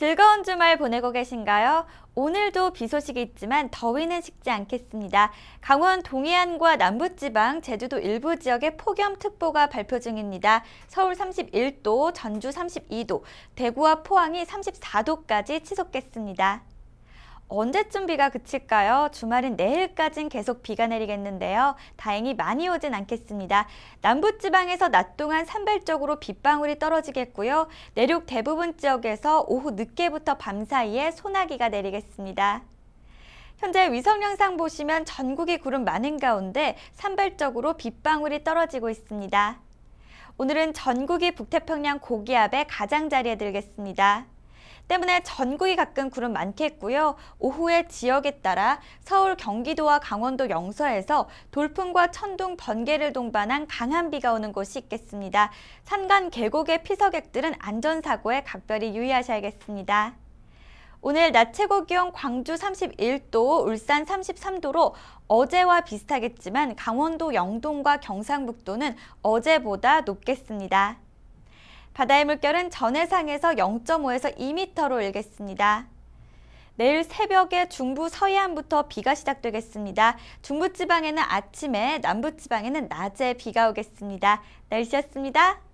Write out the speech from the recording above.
즐거운 주말 보내고 계신가요? 오늘도 비 소식이 있지만 더위는 식지 않겠습니다. 강원 동해안과 남부지방, 제주도 일부 지역에 폭염특보가 발표 중입니다. 서울 31도, 전주 32도, 대구와 포항이 34도까지 치솟겠습니다. 언제쯤 비가 그칠까요? 주말인 내일까진 계속 비가 내리겠는데요. 다행히 많이 오진 않겠습니다. 남부지방에서 낮 동안 산발적으로 빗방울이 떨어지겠고요. 내륙 대부분 지역에서 오후 늦게부터 밤 사이에 소나기가 내리겠습니다. 현재 위성 영상 보시면 전국이 구름 많은 가운데 산발적으로 빗방울이 떨어지고 있습니다. 오늘은 전국이 북태평양 고기압의 가장자리에 들겠습니다. 때문에 전국이 가끔 구름 많겠고요. 오후에 지역에 따라 서울, 경기도와 강원도 영서에서 돌풍과 천둥, 번개를 동반한 강한 비가 오는 곳이 있겠습니다. 산간 계곡의 피서객들은 안전사고에 각별히 유의하셔야겠습니다. 오늘 낮 최고 기온 광주 31도, 울산 33도로 어제와 비슷하겠지만 강원도 영동과 경상북도는 어제보다 높겠습니다. 바다의 물결은 전해상에서 0.5에서 2m로 일겠습니다. 내일 새벽에 중부 서해안부터 비가 시작되겠습니다. 중부지방에는 아침에, 남부지방에는 낮에 비가 오겠습니다. 날씨였습니다.